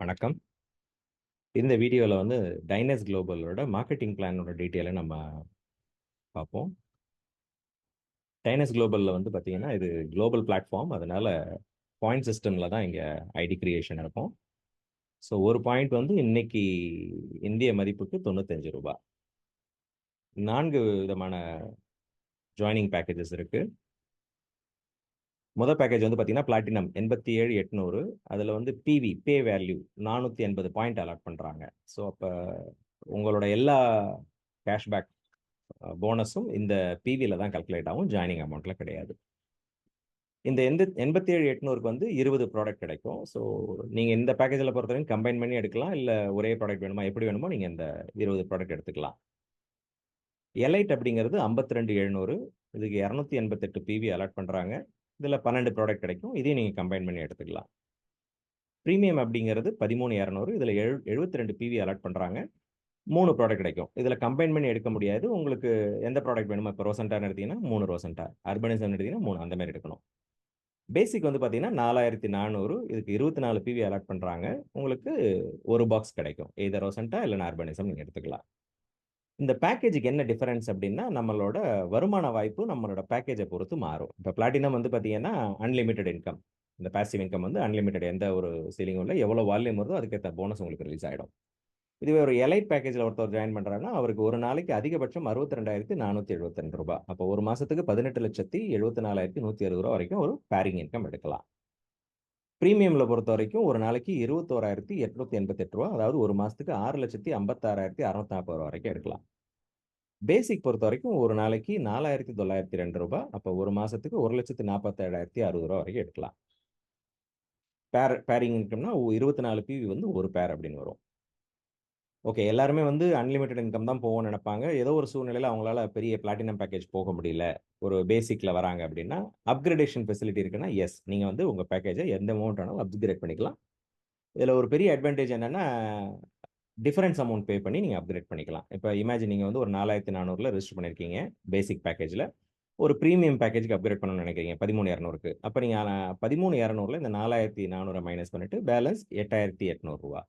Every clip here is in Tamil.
வணக்கம். இந்த வீடியோவில் வந்து டைனஸ் குளோபலோட மார்க்கெட்டிங் பிளானோட டீட்டெயிலை நம்ம பார்ப்போம். டைனஸ் குளோபலில் வந்து பார்த்தீங்கன்னா, இது குளோபல் பிளாட்ஃபார்ம். அதனால பாயிண்ட் சிஸ்டமில் தான் இங்கே ஐடி கிரியேஷன் இருக்கும். ஸோ ஒரு பாயிண்ட் வந்து இன்னைக்கு இந்திய மதிப்புக்கு தொண்ணூத்தஞ்சு ரூபாய் நான்கு விதமான ஜாயினிங் பேக்கேஜஸ் இருக்குது முதல் பேக்கேஜ் வந்து பார்த்தீங்கன்னா, பிளாட்டினம் 87,800 அதுல வந்து PV pay value 480 point allot பண்ணுறாங்க ஸோ அப்போ உங்களோட எல்லா கேஷ்பேக் போனஸும் இந்த பிவியில் தான் கல்குலேட் ஆகும். ஜாயினிங் அமௌண்ட்டில் கிடையாது. இந்த எந்த 87,800க்கு வந்து 20 ப்ராடக்ட் கிடைக்கும். ஸோ நீங்கள் இந்த பேக்கேஜில் பொறுத்தவரைக்கும் கம்பைன் பண்ணி எடுக்கலாம். இல்லை ஒரே ப்ராடக்ட் வேணுமா, எப்படி வேணுமோ நீங்கள் இந்த 20 ப்ராடக்ட் எடுத்துக்கலாம். எலைட் அப்படிங்கிறது 52,700 இதுக்கு 288 பிவி அலாட் பண்ணுறாங்க இதில் பன்னெண்டு ப்ராடக்ட் கிடைக்கும். இதையும் நீங்கள் கம்பைன் பண்ணி எடுத்துக்கலாம். ப்ரீமியம் அப்படிங்கிறது பதிமூணு இரநூறு இதில் எழு 72 பிவி அலாட் பண்ணுறாங்க மூணு ப்ராடக்ட் கிடைக்கும். இதில் கம்பைன் பண்ணி எடுக்க முடியாது. உங்களுக்கு எந்த ப்ராடக்ட் வேணுமோ, இப்போ ரோசன்டான்னு எடுத்தீங்கன்னா மூணு ரோசன்டா, அர்பனிசம்னு எடுத்தீங்கன்னா மூணு அந்த மாதிரி எடுக்கணும். பேசிக் வந்து பார்த்தீங்கன்னா 4,400 இதுக்கு 24 பிவி அலாட் பண்ணுறாங்க உங்களுக்கு ஒரு பாக்ஸ் கிடைக்கும். எய்தர் ரோசன்டா இல்லன்னா அர்பனிசம் நீங்கள் எடுத்துக்கலாம். இந்த பேக்கேஜுக்கு என்ன டிஃபரன்ஸ் அப்படின்னா, நம்மளோட வருமான வாய்ப்பு நம்மளோட பேக்கேஜை பொறுத்து மாறும். இப்போ பிளாட்டினம் வந்து பார்த்தீங்கன்னா, அன்லிமிட்டெட் இன்கம். இந்த பாசிவ் இன்கம் வந்து அன்லிமிட்டெட் எந்த ஒரு சீலிங்கும் இல்லை எவ்வளோ வால்யூம் வருதோ அதுக்கேற்ற போனஸ் உங்களுக்கு ரிலீஸ் ஆகிடும் இதுவே ஒரு எலைட் பேக்கேஜில் ஒருத்தர் ஜாயின் பண்ணுறாங்கன்னா அவருக்கு ஒரு நாளைக்கு அதிகபட்சம் அறுபத்ரெண்டாயிரத்தி நானூற்றி எழுபத்தெண்டு ரூபாய் அப்போ ஒரு மாதத்துக்கு பதினெட்டு லட்சத்தி எழுபத்தி நாலாயிரத்தி நூற்றி அறுபது ரூபா வரைக்கும் ஒரு பேரிங் இன்கம் எடுக்கலாம். ப்ரீமியமில் பொறுத்த வரைக்கும் ஒரு நாளைக்கு இருபத்தோராயிரத்தி எட்நூத்தி எண்பத்தெட்டு ரூபா அதாவது ஒரு மாதத்துக்கு ஆறு லட்சத்தி ஐம்பத்தாறாயிரத்தி அறுநூத்தி நாற்பது ரூபா வரைக்கும் எடுக்கலாம். பேசிக் பொறுத்த வரைக்கும் ஒரு நாளைக்கு நாலாயிரத்தி தொள்ளாயிரத்தி ரெண்டு ரூபா அப்போ ஒரு மாதத்துக்கு ஒரு லட்சத்து நாற்பத்தேழாயிரத்தி அறுபது ரூபா வரைக்கும் எடுக்கலாம். பேர் பேரிங் எடுத்தோம்னா இருபத்தி நாலு பிவி வந்து ஒரு பேர் அப்படின்னு வரும். ஓகே. எல்லாருமே வந்து அன்லிமிட்டட் இன்கம் தான் போவோம்னு நினைப்பாங்க ஏதோ ஒரு சூழ்நிலையில் அவங்களால பெரிய பிளாட்டினம் பேக்கேஜ் போக முடியல. ஒரு பேசிக்கில் வராங்க அப்படின்னா, அப்கிரேடேஷன் ஃபெசிலிட்டி இருக்குன்னா, எஸ். நீங்கள் வந்து உங்கள் பேக்கேஜை எந்த அமௌண்ட் வேணாலும் அப்கிரேட் பண்ணிக்கலாம். இதில் ஒரு பெரிய அட்வான்டேஜ் என்னென்னா டிஃபரன்ஸ் அமௌண்ட் பே பண்ணி நீங்கள் அப்கிரேட் பண்ணிக்கலாம். இப்போ இமேஜின் நீங்கள் வந்து ஒரு 4,400ல ரெஜிஸ்டர் பண்ணியிருக்கீங்க. பேசிக் பேக்கேஜில் ஒரு ப்ரீமியம் பேக்கேஜுக்கு அப்கிரேட் பண்ணணும்னு நினைக்கிறீங்க பதிமூணு இரநூறுக்கு அப்போ நீங்கள் பதிமூணு இரநூறுல இந்த 4,400 மைனஸ் பண்ணிட்டு பேலன்ஸ் எட்டாயிரத்தி எட்நூறுரூவா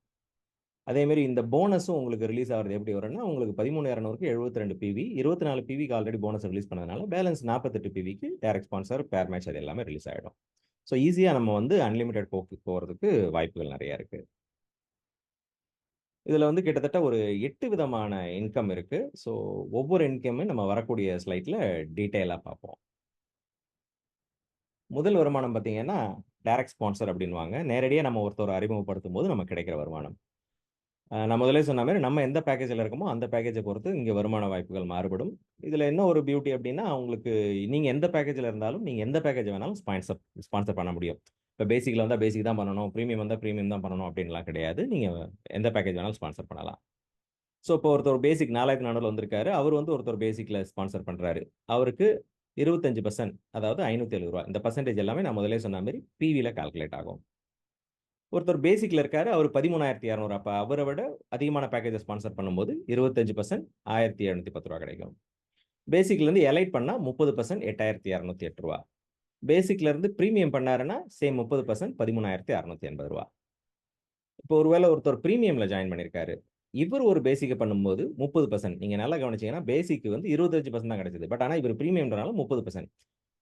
அதேமாரி இந்த போனஸும் உங்களுக்கு ரிலீஸ் ஆகுறது எப்படி வரும்னா, உங்களுக்கு 13,200க்கு 72 பிவி 24 பிவிக்கு ஆல்ரெடி போனஸ் ரிலீஸ் பண்ணதுனால, பேலன்ஸ் 48 பிவிக்கு டேரக்ட் ஸ்பான்சர், பேர் மேட்ச் அது எல்லாமே ரிலீஸ் ஆகிடும் ஸோ ஈஸியாக நம்ம வந்து அன்லிமிட்டெட் போக்கு போகிறதுக்கு வாய்ப்புகள் நிறையா இருக்கு. இதில் வந்து கிட்டத்தட்ட ஒரு எட்டு விதமான இன்கம் இருக்கு. ஸோ ஒவ்வொரு இன்கமும் நம்ம வரக்கூடிய ஸ்லைட்ல டீட்டெயிலாக பார்ப்போம். முதல் வருமானம் பார்த்தீங்கன்னா, டைரக்ட் ஸ்பான்சர் அப்படின்னுவாங்க. நேரடியாக நம்ம ஒருத்தரை அறிமுகப்படுத்தும் போது நமக்கு கிடைக்கிற வருமானம். நான் முதலே சொன்ன மாதிரி நம்ம எந்த பேக்கேஜில் இருக்கோமோ, அந்த பேக்கேஜை பொறுத்து இங்கே வருமான வாய்ப்புகள் மாறுபடும். இதில் என்ன ஒரு பியூட்டி அப்படின்னா, உங்களுக்கு நீங்கள் எந்த பேக்கேஜில் இருந்தாலும், நீங்கள் எந்த பேக்கேஜ் வேணாலும் ஸ்பான்சர் ஸ்பான்சர் பண்ண முடியும். இப்போ பேசிக்கில் வந்தால் பேசிக் தான் பண்ணணும். ப்ரீமியம் வந்தால் ப்ரீமியம் தான் பண்ணணும் அப்படின்லாம் கிடையாது. நீங்கள் எந்த பேக்கேஜ் வேணாலும் ஸ்பான்சர் பண்ணலாம். ஸோ இப்போ ஒருத்தர் பேசிக் 4,400ல வந்திருக்காரு. அவர் வந்து ஒருத்தர் பேசிக்கில் ஸ்பான்சர் பண்ணுறாரு அவருக்கு 25% அதாவது ஐநூற்றி எழுபது ரூபா இந்த பர்சன்டேஜ் எல்லாமே நான் முதலே சொன்ன மாதிரி பிவியில் கால்குலேட் ஆகும். ஒருத்தர் பேசிக்ல இருக்காரு. அவர் பதிமூணாயிரத்தி இரநூறு. அப்போ அவரை விட அதிகமான பேக்கேஜை ஸ்பான்சர் பண்ணும்போது இருபத்தஞ்சு பர்சன்ட் ஆயிரத்தி எழுநூத்தி பத்து ரூபா கிடைக்கும். பேசிக்லேருந்து எலைட் பண்ணால் முப்பது பர்சன்ட் எட்டாயிரத்தி இரநூத்தி எட்டு ரூபா. பேசிக்லேருந்து ப்ரீமியம் பண்ணாருன்னா சேம் முப்பது பர்சன்ட் பதிமூணாயிரத்தி அறநூத்தி எண்பது ரூபா. இப்போ ஒருவேளை ஒருத்தர் ப்ரீமியமில் ஜாயின் பண்ணியிருக்காரு இவர் ஒரு பேசிக்கை பண்ணும்போது முப்பது பர்சன்ட் நீங்கள் நல்லா கவனிச்சீங்கன்னா பேசிக்கு வந்து இருபத்தஞ்சு பர்சன்ட் தான் கிடைச்சது. பட் ஆனால் இவர் ப்ரீமியம்ன்றனால முப்பது பர்சன்ட்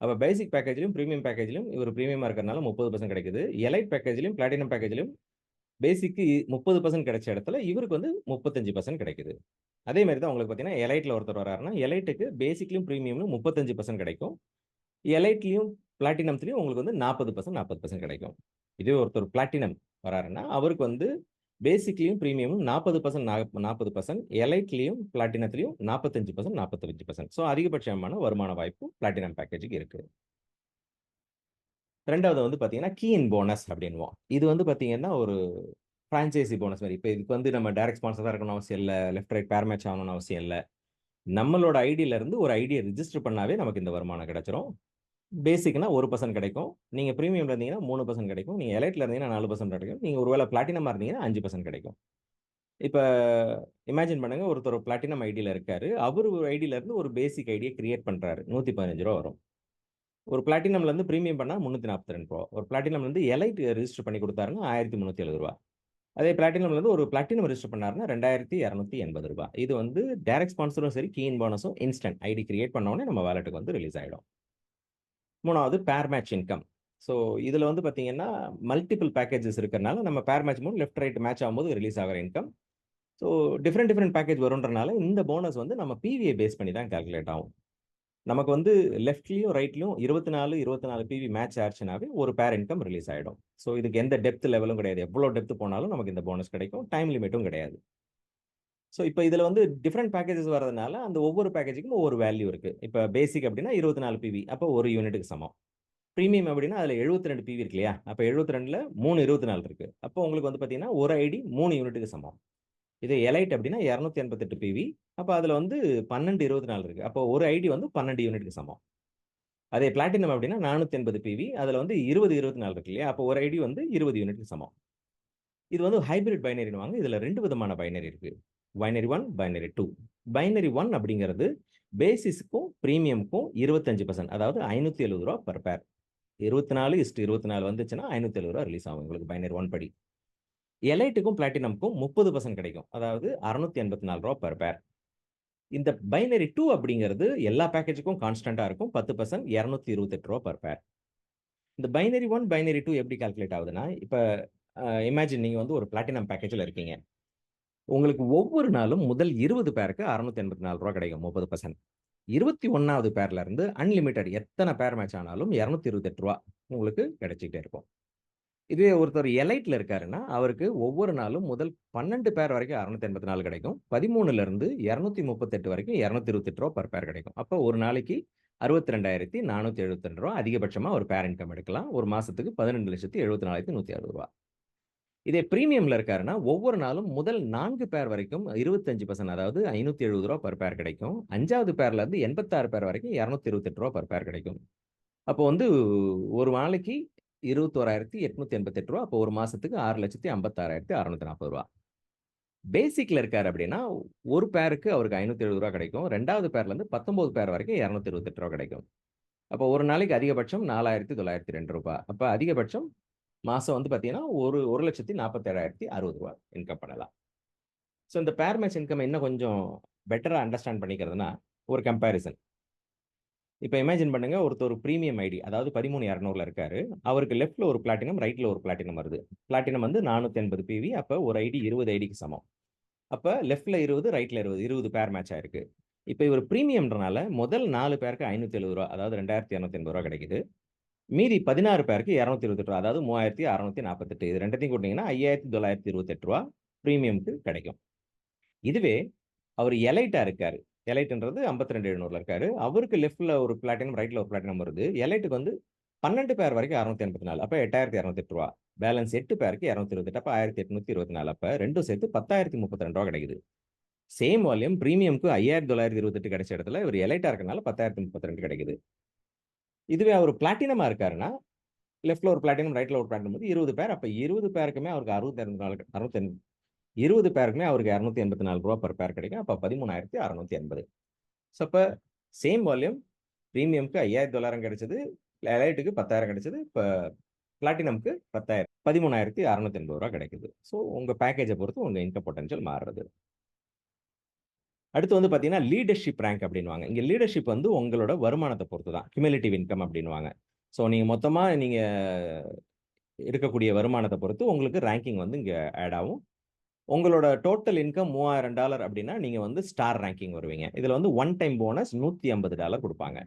அப்போ பேசிக் பேக்கேஜ்லையும் பிரீமியம் பேக்கேஜ்லையும் இவர் ப்ரீமியமாக இருக்கிறனால 30% கிடைக்குது. எலைட் பேக்கேஜ்லையும் பிளாட்டினம் பேக்கேஜ்லையும் பேசிக்கு 30% கிடைச்ச இடத்துல இவருக்கு வந்து 35% கிடைக்குது. அதே மாதிரி தான் உங்களுக்கு பார்த்தீங்கன்னா, எலைட்டில் ஒருத்தர் வராருன்னா, எலைட்டுக்கு பேசிக்லையும் ப்ரீமியம்லையும் முப்பத்தஞ்சு பர்சன்ட் கிடைக்கும். எலைட்லையும் பிளாட்டினம்த்லயும் உங்களுக்கு வந்து 40% 40% கிடைக்கும். இதே ஒருத்தர் பிளாட்டினம் வராருன்னா, அவருக்கு வந்து பேசிக்லயும், பிரீமியமும் 40% நாப் 40% எலைட்லயும், பிளாட்டினத்திலயும் 45% 45% ஸோ அதிகபட்சமான வருமான வாய்ப்பு பிளாட்டினம் பேக்கேஜுக்கு இருக்குது ரெண்டாவது வந்து பார்த்தீங்கன்னா, கீ இன் போனஸ் அப்படின்னுவோம். இது வந்து பார்த்தீங்கன்னா, ஒரு ஃப்ரான்ச்சைசி போனஸ் மாதிரி இப்போ இதுக்கு வந்து நம்ம டைரக்ட் ஸ்பான்சர் தான் அவசியம் இல்லை லெஃப்ட், ரைட் பேர் மேட்ச் ஆகணும்னு அவசியம் இல்லை நம்மளோட ஐடியில இருந்து ஒரு ஐடியை ரிஜிஸ்டர் பண்ணாவே நமக்கு இந்த வருமானம் கிடைச்சிரும். பேசிக்னா ஒரு பர்சன்ட் கிடைக்கும். நீங்கள் ப்ரீமியம்ல இருந்தீங்கன்னா மூணு பர்சன்ட் கிடைக்கும். நீங்கள் எலைட்டில் இருந்தீங்கன்னா நாலு பர்சன்ட் கிடைக்கும். நீங்கள் ஒருவேளை பிளாட்டினமாக இருந்தீங்கன்னா அஞ்சு பர்சன்ட் கிடைக்கும். இப்போ இமேஜின் பண்ணுங்க ஒருத்தர் பிளாட்டினம் ஐடியில் இருக்காரு. அவர் ஒரு ஐடியிலேருந்து ஒரு பேசிக் ஐடிய கிரியேட் பண்றாரு. ரூ. 115 வரும். ஒரு பிளாட்டினம்லேருந்து ப்ரீமியம் பண்ணால் முந்நூற்றி நாற்பத்தி ரெண்டு ரூபா ஒரு பிளாட்டினம்லேருந்து எலைட் ரிஜிஸ்டர் பண்ணி கொடுத்தாருன்னா ஆயிரத்தி முந்நூற்றி எழுபது ரூபா அதே பிளாட்டினம்லேருந்து ஒரு பிளாட்டினம் ரிஜிஸ்டர் பண்ணாருன்னா ரெண்டாயிரத்தி இரநூத்தி எண்பது ரூபாய் இது வந்து டேரக்ட் ஸ்பான்சரும் சரி கீன் போனஸும் இன்ஸ்டன்ட் ஐடி கிரியேட் பண்ண உடனே நம்ம வேலெட்டுக்கு வந்து ரிலீஸ் ஆகிடும் மூணாவது பேர் மேட்ச் இன்கம் ஸோ இதில் வந்து பார்த்தீங்கன்னா மல்டிபிள் பேக்கேஜஸ் இருக்கிறனால நம்ம பேர் மேட்ச் மூணு லெஃப்ட் ரைட் மேட்ச் ஆகும்போது ரிலீஸ் ஆகிற income so different different package வருன்றனால இந்த போனஸ் வந்து நம்ம பிவியை பேஸ் பண்ணி தான் கால்குலேட் ஆகும். நமக்கு வந்து லெஃப்ட்லேயும் ரைட்லையும் இருபத்தி நாலு இருபத்தி நாலு பிவி மேட்ச் ஆச்சுனாவே ஒரு பேர் இன்கம் ரிலீஸ் ஆகிடும் ஸோ இதுக்கு எந்த டெப்த் லெவலும் கிடையாது. எவ்வளோ டெப்த் போனாலும் நமக்கு இந்த போனஸ் கிடைக்கும். டைம் லிமிட்டும் கிடையாது. ஸோ இப்போ இதில் வந்து டிஃப்ரெண்ட் பேக்கேஜஸ் வரதுனால அந்த ஒவ்வொரு பேக்கேஜுக்கும் ஒவ்வொரு வேல்யூ இருக்குது இப்போ பேசிக் அப்படின்னா இருபத்தி நாலு பிவி அப்போ ஒரு யூனிட்டுக்கு சமம். ப்ரீமியம் அப்படின்னா அதில் எழுபத்தி ரெண்டு பிவி இருக்கு இல்லையா? அப்போ எழுபத்தி ரெண்டில் மூணு இருபத்தி நாலு இருக்குது அப்போ உங்களுக்கு வந்து பார்த்தீங்கன்னா ஒரு ஐடி மூணு யூனிட்டுக்கு சமம். இது எலைட் அப்படின்னா இரநூத்தி எண்பத்தெட்டு பிவி அப்போ அதில் வந்து பன்னெண்டு இருபத்தி நாலு இருக்குது அப்போ ஒரு ஐடி வந்து பன்னெண்டு யூனிட்டுக்கு சமம். அதே பிளாட்டினம் அப்படின்னா நானூற்றி எண்பது பிவி அதில் வந்து இருபது இருபத்தி நாலு இருக்கு இல்லையா? அப்போ ஒரு ஐடி வந்து இருபது யூனிட்டுக்கு சமம். இது வந்து ஹைபிரிட் பைனரின்னு வாங்க இதில் ரெண்டு விதமான பைனரி இருக்குது binary one binary two binary one அப்படிங்கிறது பேசிஸுக்கும் ப்ரீமியமுக்கும் இருபத்தஞ்சு பர்சன்ட் அதாவது ஐநூற்றி எழுபது ரூபா பர் பேர் இருபத்தி நாலு இஸ்ட் இருபத்தி நாலு வந்துச்சுன்னா ஐநூற்றி எழுபது ரூபா ரிலீஸ் ஆகும் உங்களுக்கு பைனரி ஒன் படி. எலைட்டுக்கும் பிளாட்டினமுக்கும் முப்பது பர்சன்ட் கிடைக்கும் அதாவது அறுநூத்தி எண்பத்தி நாலு ரூபா பர் பேர் இந்த பைனரி டூ அப்படிங்கிறது எல்லா பேக்கேஜுக்கும் கான்ஸ்டண்ட்டாக இருக்கும் பத்து பர்சன்ட் இரநூத்தி இருபத்தெட்டு ரூபா பர் பேர் இந்த பைனரி ஒன் பைனரி டூ எப்படி கால்குலேட் ஆகுதுன்னா இப்போ இமேஜின் நீங்கள் வந்து ஒரு பிளாட்டினம் பேக்கேஜில் இருக்கீங்க. உங்களுக்கு ஒவ்வொரு நாளும் முதல் இருபது பேருக்கு அறுநூத்தி எண்பத்தி நாலு ரூபா கிடைக்கும் முப்பது பர்சன்ட் இருபத்தி ஒன்றாவது பேர்ல இருந்து அன்லிமிட்டெட் எத்தனை பேர் மேட்ச் ஆனாலும் இரநூத்தி இருபத்தெட்டு ரூபா உங்களுக்கு கிடைச்சிக்கிட்டே இருக்கும். இதுவே ஒருத்தர் எலைட்ல இருக்காருன்னா அவருக்கு ஒவ்வொரு நாளும் முதல் பன்னெண்டு பேர் வரைக்கும் அறுநூத்தி எண்பத்தி நாலு கிடைக்கும். பதிமூணுல இருந்து இரநூத்தி முப்பத்தெட்டு வரைக்கும் இரநூத்தி இருபத்தெட்டு ரூபா பர் பேர் கிடைக்கும். அப்போ ஒரு நாளைக்கு அறுபத்தி ரெண்டாயிரத்தி நானூற்றி எழுபத்தி ரெண்டு ரூபா அதிகபட்சமாக ஒரு பேர் இன்கம் எடுக்கலாம். ஒரு மாசத்துக்கு பதினெண்டு லட்சத்தி எழுபத்தி நாலாயிரத்தி நூற்றி அறுபது ரூபா. இதே ப்ரீமியம்ல இருக்காருன்னா ஒவ்வொரு நாளும் முதல் நான்கு பேர் வரைக்கும் இருபத்தஞ்சு பர்சன்ட் அதாவது ஐநூத்தி எழுபது ரூபா பர் பேர் கிடைக்கும். அஞ்சாவது பேர்ல இருந்து எண்பத்தாறு பேர் வரைக்கும் இரநூத்தி இருபத்தெட்டு ரூபா பர் பேர் கிடைக்கும். அப்போ வந்து ஒரு நாளைக்கு இருபத்தோராயிரத்தி எட்நூத்தி எண்பத்தெட்டு ரூபா அப்போ ஒரு மாசத்துக்கு ஆறு லட்சத்தி ஐம்பத்தாறாயிரத்தி அறுநூத்தி நாற்பது ரூபா. பேசிக்ல இருக்காரு அப்படின்னா ஒரு பேருக்கு அவருக்கு ஐநூத்தி எழுபது ரூபா கிடைக்கும். ரெண்டாவது பேர்ல இருந்து பத்தொன்பது பேர் வரைக்கும் இரநூத்தி இருபத்தெட்டு ரூபா கிடைக்கும். அப்போ ஒரு நாளைக்கு அதிகபட்சம் நாலாயிரத்தி தொள்ளாயிரத்தி ரெண்டு ரூபாய் அப்போ அதிகபட்சம் மாதம் வந்து பார்த்தீங்கன்னா ஒரு ஒரு லட்சத்தி நாற்பத்தேழாயிரத்தி அறுபது ரூபா இன்கம் பண்ணலாம். ஸோ இந்த பேர் மேட்ச் இன்கம் இன்னும் கொஞ்சம் பெட்டராக அண்டர்ஸ்டாண்ட் பண்ணிக்கிறதுனா ஒரு கம்பேரிசன் இப்போ இமேஜின் பண்ணுங்க ஒருத்தர் ப்ரீமியம் ஐடி அதாவது பதிமூணு இரநூறுல இருக்காரு. அவருக்கு லெஃப்ட்ல ஒரு பிளாட்டினம் ரைட்ல ஒரு பிளாட்டினம் வருது. பிளாட்டினம் வந்து நானூற்றி எண்பது பிவி அப்போ ஒரு ஐடி இருபது ஐடிக்கு சமம். அப்போ லெஃப்ட்ல இருபது ரைட்ல இருபது இருபது பேர் மேட்ச் ஆயிருக்கு. இப்போ இவர் ப்ரீமியம்ன்றனால முதல் நாலு பேருக்கு ஐநூற்றி எழுபது ரூபா அதாவது ரெண்டாயிரத்தி இரநூத்தி எண்பது ரூபா கிடைக்குது. மீதி பதினாறு பேருக்கு இரநூத்தி இருபத்தெட்டு ரூபா. அதாவது மூவாயிரத்தி அறநூத்தி நாற்பத்தெட்டு. இது ரெண்டத்தையும் கூட்டிங்கன்னா ஐயாயிரத்தி தொள்ளாயிரத்தி இருபத்தெட்டு ரூபா ப்ரீமியம்க்கு கிடைக்கும். இதுவே அவர் எலைட்டா இருக்காரு. எலைட்ன்றது ஐம்பத்தி ரெண்டு எழுநூறுல இருக்காரு. அவருக்கு லெஃப்ட்ல ஒரு பிளாட்டினம் ரைட்ல ஒரு பிளாட்டினம் வருது. எலைட்டுக்கு வந்து பன்னெண்டு பேர் வரைக்கும் அறுநூத்தி எண்பத்தி நாலு. அப்போ எட்டாயிரத்தி இரநூத்தி எட்டு ரூபா. பேலன்ஸ் எட்டு பேருக்கு இரநூத்தி இருபத்தெட்டு அப்போ ஆயிரத்தி எட்நூத்தி இருபத்தி நாலு. அப்போ ரெண்டும் சேர்த்து பத்தாயிரத்தி முப்பத்தி ரெண்டு ரூபா கிடைக்குது. சேம் வால்யூம் ப்ரீமியம்க்கு ஐயாயிரத்தி தொள்ளாயிரத்தி இருபத்தெட்டு கிடைச்ச இடத்துல இவர் எலைட்டா இருக்கனால பத்தாயிரத்தி முப்பத்தி ரெண்டு கிடைக்குது. இதுவே அவர் பிளாட்டினமாக இருக்காருன்னா லெஃப்ட்ல ஒரு பிளாட்டினம் ரைட்டில் ஒரு பிளாட்டினம் வந்து இருபது பேர் அப்போ இருபது பேருக்குமே அவருக்கு அறுபத்தி ரெண்டு நாலு அறுபத்தி இருபது பேருக்குமே அவருக்கு இரநூத்தி எண்பத்தி நாலு ரூபா பர் பேர் கிடைக்கும். அப்போ பதிமூணாயிரத்தி அறநூத்தி எண்பது. ஸோ அப்போ சேம் வால்யூம் ப்ரீமியம்க்கு ஐயாயிரத்தி தொள்ளாயிரம் கிடைச்சது லைட்டுக்கு பத்தாயிரம் கிடைச்சது இப்போ பிளாட்டினம்க்கு பத்தாயிரம் பதிமூணாயிரத்தி அறநூத்தி எண்பது ரூபா கிடைக்குது. ஸோ உங்கள் பேக்கேஜை பொறுத்து உங்கள் இன்கம் பொட்டன்ஷியல் மாறுறது. அடுத்து வந்து பார்த்தீங்கன்னா லீடர்ஷிப் ரேங்க் அப்படின்வாங்க இங்கே லீடர்ஷிப் வந்து உங்களோட வருமானத்தை பொறுத்து தான் கியூமுலேட்டிவ் இன்கம் அப்படின்வாங்க ஸோ நீங்கள் மொத்தமாக நீங்கள் இருக்கக்கூடிய வருமானத்தை பொறுத்து உங்களுக்கு ரேங்கிங் வந்து இங்கே ஆட் ஆகும். உங்களோட டோட்டல் இன்கம் மூவாயிரம் டாலர் அப்படின்னா நீங்கள் வந்து ஸ்டார் ரேங்கிங் வருவீங்க. இதில் வந்து ஒன் டைம் போனஸ் நூற்றி ஐம்பது டாலர் கொடுப்பாங்க.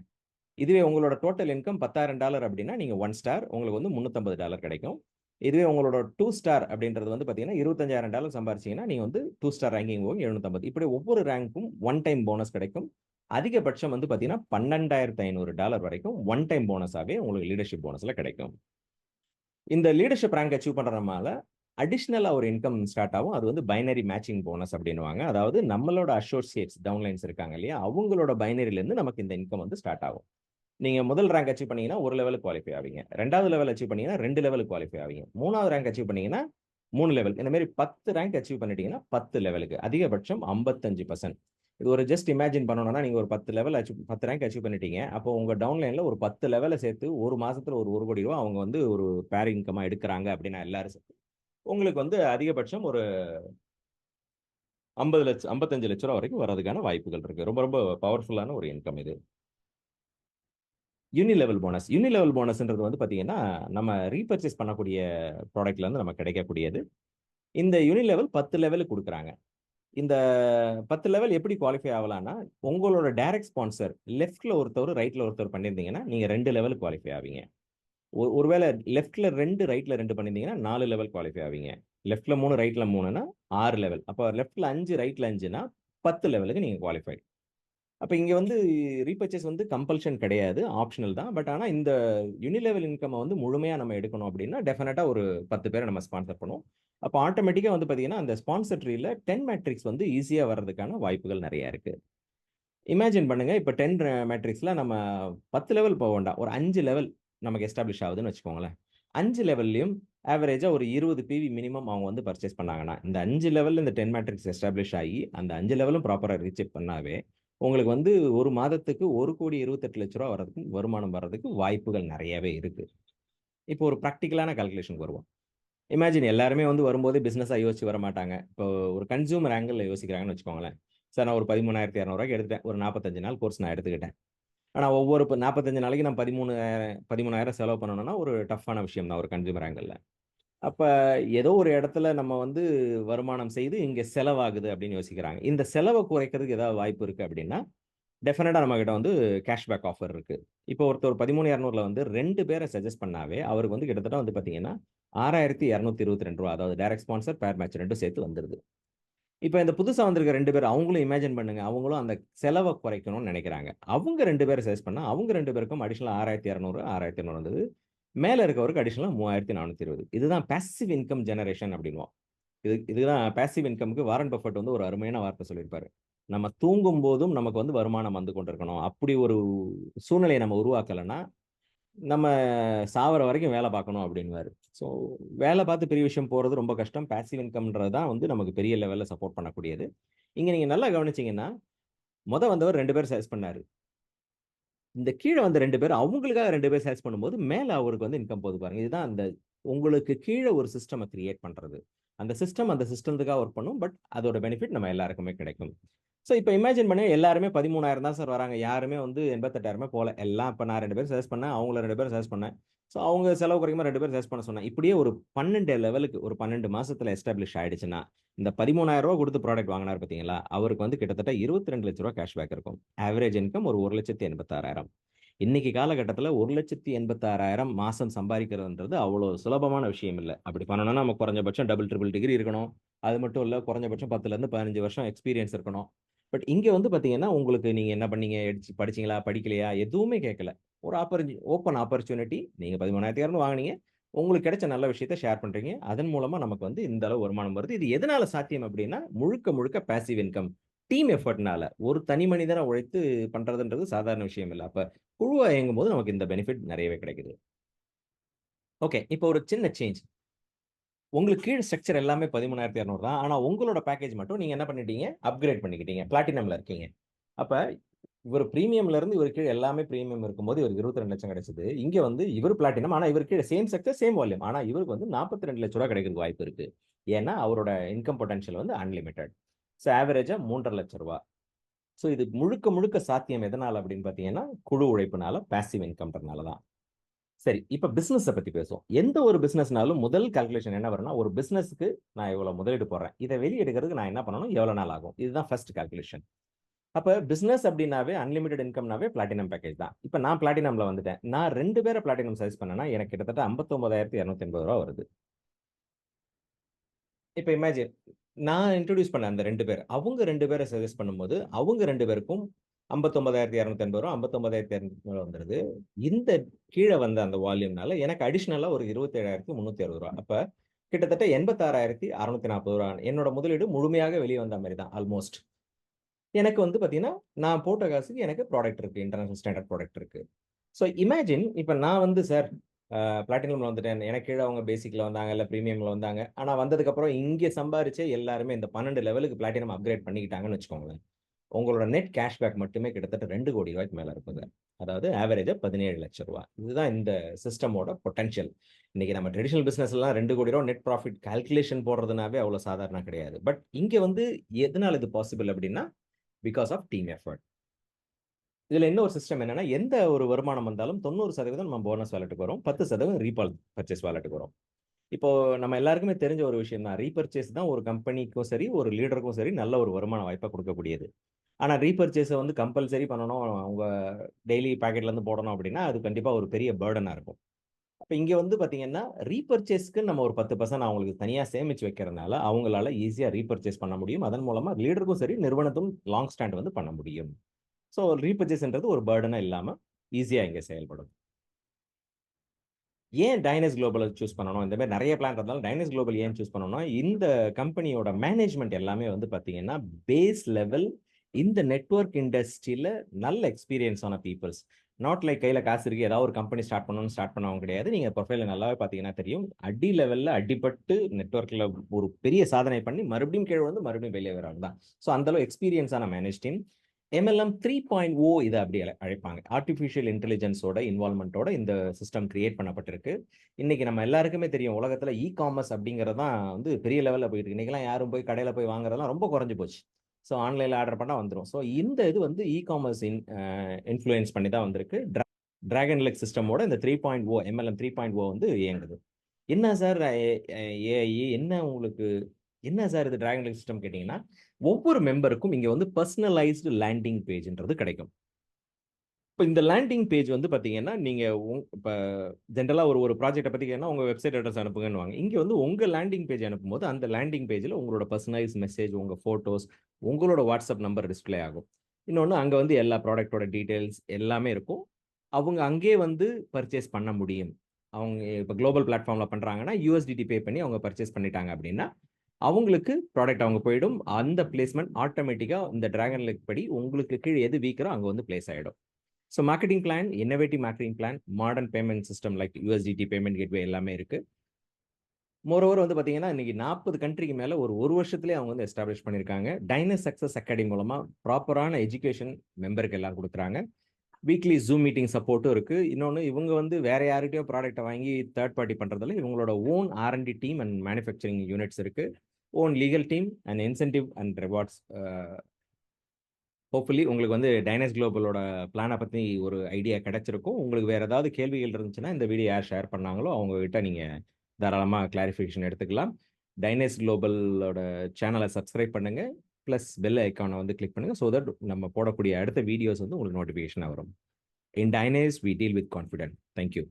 இதுவே உங்களோட டோட்டல் இன்கம் பத்தாயிரம் டாலர் அப்படின்னா நீங்கள் ஒன் ஸ்டார் உங்களுக்கு வந்து முந்நூற்றம்பது டாலர் கிடைக்கும். இதுவே உங்களோட டூ ஸ்டார் அப்படின்றது வந்து பார்த்தீங்கன்னா இருபத்தஞ்சாயிரம் டாலர் சம்பாரிச்சிங்கன்னா நீங்கள் வந்து டூ ஸ்டார் ரேங்கிங் போகும் எழுநூற்றம்பது இப்படி ஒவ்வொரு ரேங்க்கும் ஒன் டைம் போனஸ் கிடைக்கும். அதிகபட்சம் வந்து பார்த்தீங்கன்னா பன்னெண்டாயிரத்து ஐநூறு டாலர் வரைக்கும் ஒன் டைம் போனஸாகவே உங்களுக்கு லீடர்ஷிப் போனஸில் கிடைக்கும். இந்த லீடர்ஷிப் ரேங்க் அச்சீவ் பண்ணுறதுனால அடிஷ்னலாக ஒரு இன்கம் ஸ்டார்ட் ஆகும். அது வந்து பைனரி மேட்சிங் போனஸ் அப்படின்னுவாங்க. அதாவது நம்மளோட அசோசியேட்ஸ் டவுன்லைன்ஸ் இருக்காங்க இல்லையா? அவங்களோட பைனரிலேருந்து நமக்கு இந்த இன்கம் வந்து ஸ்டார்ட் ஆகும். நீங்கள் முதல் ரேங்க் அச்சீவ் பண்ணீங்கன்னா ஒரு லெவலுக்கு குவாலிஃபை ஆவீங்க. ரெண்டாவது லெவல் அச்சீவ் பண்ணீங்கன்னா ரெண்டு லெவலுக்கு குவாலிஃபை ஆவீங்க. மூணாவது ரேங்க் அச்சீவ் பண்ணீங்கன்னா மூணு லெவல் இந்த மாதிரி பத்து ரேங்க் அச்சீவ் பண்ணிட்டீங்கன்னா பத்து லெவலுக்கு அதிகபட்சம் ஐம்பத்தஞ்சு பர்சன்ட் இது ஒரு ஜஸ்ட் இமேஜின் பண்ணணும்னா நீங்கள் ஒரு பத்து லெவல் அச்சீவ் பத்து ரேங்க் அச்சீவ் பண்ணிட்டீங்க. அப்போ உங்கள் டவுன்லைனில் ஒரு பத்து லெவலை சேர்த்து ஒரு மாசத்துல ஒரு ஒரு கோடி ரூபா அவங்க வந்து ஒரு பேர் இன்கமாக எடுக்கிறாங்க அப்படின்னா எல்லாரும் சேர்த்து. உங்களுக்கு வந்து அதிகபட்சம் ஒரு 50 லட்சம் 55 லட்ச ரூபா வரைக்கும் வரதுக்கான வாய்ப்புகள் இருக்கு. ரொம்ப ரொம்ப பவர்ஃபுல்லான ஒரு இன்கம் இது. Uni level bonus. Uni level போனஸ்ன்றது வந்து பார்த்தீங்கன்னா, நம்ம ரீபர்ச்சேஸ் பண்ணக்கூடிய ப்ராடக்ட்ல இருந்து கிடைக்கக்கூடியது. இந்த யூனி லெவல் 10 லெவலுக்கு கொடுக்குறாங்க இந்த 10 லெவல் எப்படி குவாலிஃபை ஆகலான்னா, உங்களோட டைரக்ட் ஸ்பான்சர் லெஃப்ட்ல ஒருத்தர், ரைட்ல ஒருத்தர் பண்ணியிருந்தீங்கன்னா, நீங்க 2 லெவலுக்கு குவாலிஃபை ஆவீங்க. ஒரு ஒருவேளை லெஃப்ட்ல ரெண்டு ரைட்ல ரெண்டு பண்ணியிருந்தீங்கன்னா, நாலு லெவல் குவாலிஃபை ஆவீங்க. லெஃப்ட்ல மூணு ரைட்ல 3ன்னா 6 லெவல். அப்போ லெஃப்ட்ல அஞ்சு ரைட்ல 5ன்னா 10 லெவலுக்கு நீங்க குவாலிஃபைட். அப்போ இங்கே வந்து ரீபர்ச்சேஸ் வந்து கம்பல்ஷன் கிடையாது. ஆப்ஷனல் தான். பட் ஆனால் இந்த யூனிலெவல் லெவல் வந்து முழுமையாக நம்ம எடுக்கணும் அப்படின்னா டெஃபினட்டாக ஒரு பத்து பேரை நம்ம ஸ்பான்சர் பண்ணுவோம். அப்போ ஆட்டோமேட்டிக்காக வந்து பார்த்தீங்கன்னா, அந்த ஸ்பான்சர் ட்ரீல 10 மேட்ரிக்ஸ் வந்து ஈஸியாக வர்றதுக்கான வாய்ப்புகள் நிறையா இருக்குது இமேஜின் பண்ணுங்கள் இப்போ டென் மேட்ரிக்ஸில் நம்ம 10 லெவல் போக வேண்டாம். ஒரு அஞ்சு லெவல் நமக்கு எஸ்டாப்ளிஷ் ஆகுதுன்னு வச்சுக்கோங்களேன். அஞ்சு லெவல்லையும் ஆவரேஜாக ஒரு 20 பிவி மினிமம் அவங்க வந்து பர்ச்சேஸ் பண்ணாங்கன்னா, இந்த அஞ்சு லெவலில் இந்த 10 மேட்ரிக்ஸ் எஸ்டாப்ளிஷ் ஆகி, அந்த அஞ்சு லெவலும் ப்ராப்பராக ரீச் பண்ணாவே, உங்களுக்கு வந்து ஒரு மாதத்துக்கு ஒரு கோடி இருபத்தெட்டு லட்ச ரூபா வர்றதுக்கு வருமானம் வர்றதுக்கு வாய்ப்புகள் நிறையவே இருக்கு. இப்போ ஒரு ப்ராக்டிக்கலான கால்குலேஷன்க்கு வருவோம். இமேஜின் எல்லாருமே வந்து வரும்போது பிஸ்னஸாக யோசிச்சு வரமாட்டாங்க. இப்போ ஒரு கன்சூமர் ஆங்கிளில் யோசிக்கிறாங்கன்னு வச்சுக்கோங்களேன். சார் நான் ஒரு பதிமூணாயிரத்தி இரநூறுவாய்க்கு எடுத்துட்டேன். ஒரு 45 நாள் கோர்ஸ் நான் எடுத்துக்கிட்டேன். ஆனால் ஒவ்வொரு இப்போ நாற்பத்தஞ்சு நாளைக்கு நான் 13 13,000 செலவு பண்ணணும்னா, ஒரு டஃப்பான விஷயம் தான் ஒரு கன்சூமர் ஆங்கிளில் அப்போ ஏதோ ஒரு இடத்துல நம்ம வந்து வருமானம் செய்து, இங்கே செலவாகுது அப்படின்னு யோசிக்கிறாங்க. இந்த செலவை குறைக்கிறதுக்கு ஏதாவது வாய்ப்பு இருக்குது அப்படின்னா, டெஃபினட்டாக நம்மக்கிட்ட வந்து கேஷ்பேக் ஆஃபர் இருக்குது இப்போ ஒருத்தர் 13,200ல வந்து ரெண்டு பேரை சஜஸ்ட் பண்ணாவே, அவருக்கு வந்து கிட்டத்தட்ட வந்து பார்த்தீங்கன்னா, ஆறாயிரத்தி இரநூத்தி இருபத்தி ரெண்டு ரூபா அதாவது டேரக்ட் ஸ்பான்சர், பேர் மேட்ச் ரெண்டும் சேர்த்து வந்துடுது இப்போ இந்த புதுசாக வந்திருக்க ரெண்டு பேர் அவங்களும் இமேஜின் பண்ணுங்க. அவங்களும் அந்த செலவை குறைக்கணும்னு நினைக்கிறாங்க அவங்க ரெண்டு பேரை சஜஸ்ட் பண்ணால் அவங்க ரெண்டு பேருக்கும் அடிஷனல் ஆறாயிரத்தி இரநூறு ஆறாயிரத்தி இரநூறு வந்தது. மேலே இருக்கவருக்கு அடிஷனலா 3,420. இதுதான் பேசிவ் இன்கம் ஜெனரேஷன் அப்படின்வோம் இது இதுதான் பேசிவ் இன்கமுக்கு வாரன் பஃபெட் வந்து ஒரு அருமையான வார்த்தை சொல்லியிருப்பாரு. நம்ம தூங்கும்போதும் நமக்கு வந்து வருமானம் வந்து கொண்டிருக்கணும். அப்படி ஒரு சூழ்நிலையை நம்ம உருவாக்கலன்னா, நம்ம சாவர வரைக்கும் வேலை பார்க்கணும் அப்படின்வாரு ஸோ வேலை பார்த்து பெரிய விஷயம் போகிறது ரொம்ப கஷ்டம். பேசிவ் இன்கம்ன்றது தான் வந்து நமக்கு பெரிய லெவலில் சப்போர்ட் பண்ணக்கூடியது. இங்கே நீங்கள் நல்லா கவனிச்சிங்கன்னா மொதல் வந்தவர் ரெண்டு பேர் சஜஸ்ட் பண்ணார் இந்த கீழே வந்த ரெண்டு பேர் அவங்களுக்காக ரெண்டு பேர் சேல்ஸ் பண்ணும்போது, மேலே அவருக்கு வந்து இன்கம் போகுது பாருங்க. இதுதான் அந்த உங்களுக்கு கீழே ஒரு சிஸ்டமை கிரியேட் பண்றது. அந்த சிஸ்டம் அந்த சிஸ்டத்துக்காக ஒர்க் பண்ணும். பட் அதோட பெனிஃபிட் நம்ம எல்லாருக்குமே கிடைக்கும். ஸோ இப்போ இமேஜின் பண்ணி எல்லாருமே 13,000 தான் சார் வராங்க. யாருமே வந்து 88,000 போல. எல்லாம் இப்போ நான் ரெண்டு பேரும் சர்ச் பண்ணேன். அவங்கள ரெண்டு பேரும் சர்ச் பண்ணேன். ஸோ அவங்க செலவு குறைக்கும்போது 2 பேர் சேஸ் பண்ண சொன்னேன். இப்படியே ஒரு 12 லெவலுக்கு ஒரு 12 மாசத்துல எஸ்டாப்ளிஷ் ஆயிடுச்சுன்னா, இந்த பதிமூணாயிரம் ரூபா கொடுத்து ப்ராடக்ட் வாங்கினார் பார்த்தீங்களா, அவருக்கு வந்து கிட்டத்தட்ட ரூ. 22,00,000 கேஷ்பேக் இருக்கும். ஆவரேஜ் இன்கம் ஒரு 1,86,000. இன்னைக்கு காலகட்டத்துல 1,86,000 மாசம் சம்பாதிக்கிறதுன்றது அவ்வளோ சுலபமான விஷயம் இல்லை அப்படி பண்ணணும்னா நம்ம குறைஞ்சபட்சம் டபுள், ட்ரிபிள் டிகிரி இருக்கணும். அது மட்டும் இல்லை குறைஞ்சபட்சம் 10லருந்து 15 வருஷம் எக்ஸ்பீரியன்ஸ் இருக்கணும். பட் இங்கே வந்து பார்த்தீங்கன்னா, உங்களுக்கு நீங்கள் என்ன பண்ணீங்க? எடிச்சு படிச்சீங்களா? படிக்கலையா? எதுவுமே கேட்கல. ஒரு ஆப்பர்ச்சு ஓப்பன் ஆப்பர்ச்சுனிட்டி. நீங்க 13,200 வாங்குனீங்க. உங்களுக்கு கிடைச்ச நல்ல விஷயத்த ஷேர் பண்ணுறீங்க அதன் மூலமாக நமக்கு வந்து இந்த அளவு வருமானம் வருது. இது எதனால சாத்தியம் அப்படின்னா, முழுக்க முழுக்க பேசிவ் இன்கம். டீம் எஃபர்ட்னால ஒரு தனி மனிதனை உழைத்து பண்ணுறதுன்றது சாதாரண விஷயம் இல்லை அப்போ குழுவாக இயங்கும் இயங்கும்போது நமக்கு இந்த பெனிஃபிட் நிறையவே கிடைக்குது. ஓகே. இப்போ ஒரு சின்ன சேஞ்ச். உங்களுக்கு கீழ் ஸ்ட்ரக்சர் எல்லாமே 13,200 தான். ஆனால் உங்களோட பேக்கேஜ் மட்டும் நீங்கள் என்ன பண்ணிட்டீங்க? அப்கிரேட் பண்ணிக்கிட்டீங்க. பிளாட்டினமில் இருக்கீங்க. அப்போ இவர் பிரீமியம்ல இருந்து இவர் கீழே எல்லாமே பிரீமியம் இருக்கும்போது இவருக்கு 22,00,000 கிடைச்சது. இங்க வந்து இவர் பிளாட்டினம். ஆனா இவர் கீழே சேம் செக்டர், சேம் வால்யூம். ஆனா இவருக்கு வந்து ரூ. 42,00,000 கிடைக்கிறதுக்கு வாய்ப்பு இருக்கு. ஏன்னா அவரோட இன்கம் பொட்டன்ஷியல் வந்து அன்லிமிட்டட். ஸோ ஆவரேஜா ரூ. 3,50,000. ஸோ இது முழுக்க முழுக்க சாத்தியம் எதனால அப்படின்னு பார்த்தீங்கன்னா, குழு உழைப்புனால, பாசிவ் இன்கம்ன்றனால தான். சரி, இப்ப பிசினஸ பத்தி பேசுவோம். எந்த ஒரு பிசினஸ்னாலும் முதல் கால்குலேஷன் என்ன வரும்னா, ஒரு பிசினஸ்க்கு நான் இவ்வளவு முதலீடு போடுறேன். இதை வெளியெடுக்கிறதுக்கு நான் என்ன பண்ணணும்? எவ்வளவு நாள் ஆகும்? இதுதான் ஃபர்ஸ்ட் கால்குலேஷன். அப்போ பிஸ்னஸ் அப்படின்னாவே அன்லிமிட்டெட் இன்கம்னாவே பிளாட்டினம் பேக்கேஜ் தான். இப்போ நான் பிளாட்டினமில் வந்துட்டேன். நான் ரெண்டு பேரை பிளாட்டினம் சர்வீஸ் பண்ணேன்னா எனக்கு கிட்டத்தட்ட ஐம்பத்தொம்பதாயிரத்தி இரநூத்தி எண்பது ரூபா வருது. இப்போ இமேஜின் நான் இன்ட்ரடியூஸ் பண்ண அந்த ரெண்டு பேர். அவங்க ரெண்டு பேரை சர்வீஸ் பண்ணும்போது அவங்க ரெண்டு பேருக்கும் ஐம்பத்தொம்பதாயிரத்தி இரநூத்தி எண்பது ரூபா ஐம்பத்தொம்பதாயிரத்தி இரநூத்தி ரூபா வந்துடுது இந்த கீழே வந்த அந்த வால்யூம்னால எனக்கு அடிஷ்னலாக ஒரு இருபத்தேழாயிரத்தி முந்நூற்றி அறுபது ரூபா. அப்போ கிட்டத்தட்ட எண்பத்தாறாயிரத்தி அறுநூத்தி நாற்பது ரூபா. என்னோட முதலீடு முழுமையாக வெளியே வந்த மாதிரி தான் ஆல்மோஸ்ட் எனக்கு வந்து பார்த்தீங்கன்னா, நான் போட்ட காசுக்கு எனக்கு ப்ராடக்ட் இருக்குது இன்டர்நேஷனல் ஸ்டாண்டர்ட் ப்ராடக்ட் இருக்குது ஸோ இமேஜின் இப்போ நான் வந்து சார் பிளாட்டினமில் வந்துட்டேன். எனக்கு கீழே அவங்க பேசிக்கில் வந்தாங்க, இல்லை ப்ரீமியமில் வந்தாங்க. ஆனால் வந்ததுக்கப்புறம் இங்கே சம்பாரிச்ச எல்லாருமே இந்த 12 லெவலுக்கு பிளாட்டினம் அப்கிரேட் பண்ணிக்கிட்டாங்கன்னு வச்சுக்கோங்களேன். உங்களோட நெட் கேஷ்பேக் மட்டுமே கிட்டத்தட்ட ரெண்டு கோடி ரூபாய்க்கு மேலே இருக்குங்க அதாவது ஆவரேஜாக பதினேழு லட்ச ரூபா இதுதான் இந்த சிஸ்டமோட பொட்டன்ஷியல் இன்னைக்கு நம்ம ட்ரெடிஷனல் பிஸ்னஸ்லாம் ரெண்டு கோடி ரூபா நெட் ப்ராஃபிட் கால்குலேஷன் போடுறதுனாவே அவ்வளோ சாதாரண கிடையாது பட் இங்கே வந்து எதனால் இது பாசிபிள் அப்படின்னா பிகாஸ் ஆஃப் டீம் எஃபர்ட் இதுல இன்னொரு சிஸ்டம் என்னன்னா எந்த ஒரு வருமானம் வந்தாலும் தொண்ணூறு சதவீதம் நம்ம போனஸ் வேலெட்டுக்கு வரும். பத்து சதவீதம் ரீபால் பர்ச்சேஸ் வேலெட்டுக்கு வரும். இப்போ நம்ம எல்லாருக்குமே தெரிஞ்ச ஒரு விஷயம் தான். ரீபர்ச்சேஸ் தான் ஒரு கம்பெனிக்கும் சரி ஒரு லீடருக்கும் சரி நல்ல ஒரு வருமான வாய்ப்பை கொடுக்கக்கூடியது. ஆனால் ரீபர்ச்சேஸை வந்து கம்பல்சரி பண்ணணும். அவங்க டெய்லி பேக்கெட்லேருந்து போடணும் அப்படின்னா அது கண்டிப்பாக ஒரு பெரிய பேர்டனாக இருக்கும். அப்போ இங்கே வந்து பார்த்தீங்கன்னா ரீபர்ச்சேஸ்க்கு நம்ம ஒரு பத்து பர்சன்ட் அவங்களுக்கு தனியாக சேமிச்சு வைக்கிறதுனால அவங்களால ஈஸியாக ரீபர்ச்சேஸ் பண்ண முடியும். அதன் மூலமாக லீடருக்கும் சரி நிறுவனத்தும் லாங் ஸ்டாண்ட் வந்து பண்ண முடியும். ஸோ ரீபர்ச்சேஸ்ன்றது ஒரு பேர்டனாக இல்லாமல் ஈஸியாக இங்கே செயல்படும். ஏன் டைனஸ் குளோபலை சூஸ் பண்ணணும்? இந்த மாதிரி நிறைய பிளான் இருந்தாலும் டைனஸ் குளோபல் ஏன் சூஸ் பண்ணணும் இந்த கம்பெனியோட மேனேஜ்மெண்ட் எல்லாமே வந்து பார்த்தீங்கன்னா பேஸ் லெவல் இந்த நெட்ஒர்க் இண்டஸ்ட்ரியில் நல்ல எக்ஸ்பீரியன்ஸான பீப்புள்ஸ் நாட் லைக் கையில் காசு இருக்கு. ஏதாவது ஒரு கம்பெனி ஸ்டார்ட் பண்ணணும்னு ஸ்டார்ட் பண்ணவும் கிடையாது. நீங்கள் ப்ரொஃபைல நல்லாவே பார்த்தீங்கன்னா தெரியும். அடி லெவலில் அடிப்பட்டு நெட்ஒர்க்கில் ஒரு பெரிய சாதனை பண்ணி மறுபடியும் கீழே வந்து மறுபடியும் வெளியே வராங்க தான். ஸோ அந்தளவு எக்ஸ்பீரியன்ஸான manage team MLM three point O இதை அப்படி அழைப்பாங்க. ஆர்டிஃபிஷியல் இன்டெலிஜென்ஸோட இன்வால்மெண்ட்டோட இந்த சிஸ்டம் கிரியேட் பண்ணப்பட்டிருக்கு. இன்னைக்கு நம்ம எல்லாருக்குமே தெரியும். உலகத்தில் இ காமர்ஸ் அப்படிங்கிறது தான் வந்து பெரிய லெவலில் போயிட்டு இருக்கு. இன்னைக்கெல்லாம் யாரும் போய் கடையில் போய் வாங்குறதெல்லாம் ரொம்ப குறைஞ்சி போச்சு. ஸோ ஆன்லைனில் ஆர்டர் பண்ணால் வந்துடும் ஸோ இந்த இது வந்து இ காமர்ஸ் இன் இன்ஃப்ளூயன்ஸ் பண்ணி தான் வந்திருக்கு. ட்ராகன் லெக் சிஸ்டமோட இந்த three point O MLM three point O வந்து இயங்குது. என்ன சார் ஏஐ என்ன உங்களுக்கு என்ன சார் இது டிராகன் லெக் சிஸ்டம் கேட்டிங்கன்னா ஒவ்வொரு மெம்பருக்கும் இங்கே வந்து பர்சனலைஸ்டு லேண்டிங் பேஜ்ன்றது கிடைக்கும். இப்போ இந்த லேண்டிங் பேஜ் வந்து பார்த்தீங்கன்னா நீங்கள் இப்போ ஜென்ரலாக ஒரு ஒரு ப்ராஜெக்ட்டை பற்றி உங்கள் வெப்சைட் அட்ரஸ் அனுப்புங்கன்னு இங்கே வந்து உங்கள் லேண்டிங் பேஜ் அனுப்பும்போது அந்த லேண்டிங் பேஜில் உங்களோட பர்சனலைஸ் மெசேஜ் உங்கள் ஃபோட்டோஸ் உங்களோட வாட்ஸ்அப் நம்பர் டிஸ்பிளே ஆகும். இன்னொன்று அங்கே வந்து எல்லா ப்ராடக்டோட டீட்டெயில்ஸ் எல்லாமே இருக்கும். அவங்க அங்கே வந்து பர்ச்சேஸ் பண்ண முடியும். அவங்க இப்போ குளோபல் பிளாட்ஃபார்மில் பண்ணுறாங்கன்னா யூஎஸ்டிடி பே பண்ணி அவங்க பர்ச்சேஸ் பண்ணிட்டாங்க அப்படின்னா அவங்களுக்கு ப்ராடக்ட் அவங்க போயிடும். அந்த பிளேஸ்மெண்ட் ஆட்டோமேட்டிக்காக இந்த டிராகன் லெக் படி உங்களுக்கு கீழே எது வீக்கரோ அங்கே வந்து பிளேஸ் ஆகிடும் so marketing plan innovative marketing plan modern payment system like USDT payment gateway எல்லாமே இருக்குது மோரோவர் வந்து பார்த்தீங்கன்னா இன்னைக்கு நாற்பது கண்ட்ரிக்கு மேலே ஒரு ஒரு வருஷத்துலேயே அவங்க வந்து எஸ்டாப்ளிஷ் பண்ணியிருக்காங்க டைனஸ் சக்ஸஸ் அகாடமி மூலமாக ப்ராப்பரான எஜுகேஷன் மெம்பருக்கு எல்லாம் கொடுக்குறாங்க. வீக்லி ஜூம் மீட்டிங் சப்போர்ட்டும் இருக்குது இன்னொன்று இவங்க வந்து வேறு யார்கிட்டயோ ப்ராடக்ட்டை வாங்கி தேர்ட் பார்ட்டி பண்ணுறதுல இவங்களோட own R and D team and manufacturing units இருக்குது own legal team and incentive and rewards hopefully உங்களுக்கு வந்து டைனஸ் குளோபலோட பிளானை பற்றி ஒரு ஐடியா கிடைச்சிருக்கும். உங்களுக்கு வேறு ஏதாவது கேள்விகள் இருந்துச்சுன்னா இந்த வீடியோ யார் ஷேர் பண்ணாங்களோ அவங்ககிட்ட நீங்கள் தாராளமாக கிளாரிஃபிகேஷன் எடுத்துக்கலாம். டைனஸ் குளோபலோட சேனலை சப்ஸ்கிரைப் பண்ணுங்கள் ப்ளஸ் பெல் ஐக்கானை வந்து கிளிக் பண்ணுங்கள் ஸோ தட் நம்ம போடக்கூடிய அடுத்த வீடியோஸ் வந்து உங்களுக்கு நோட்டிஃபிகேஷனாக வரும். In டைனஸ் we deal with confident thank you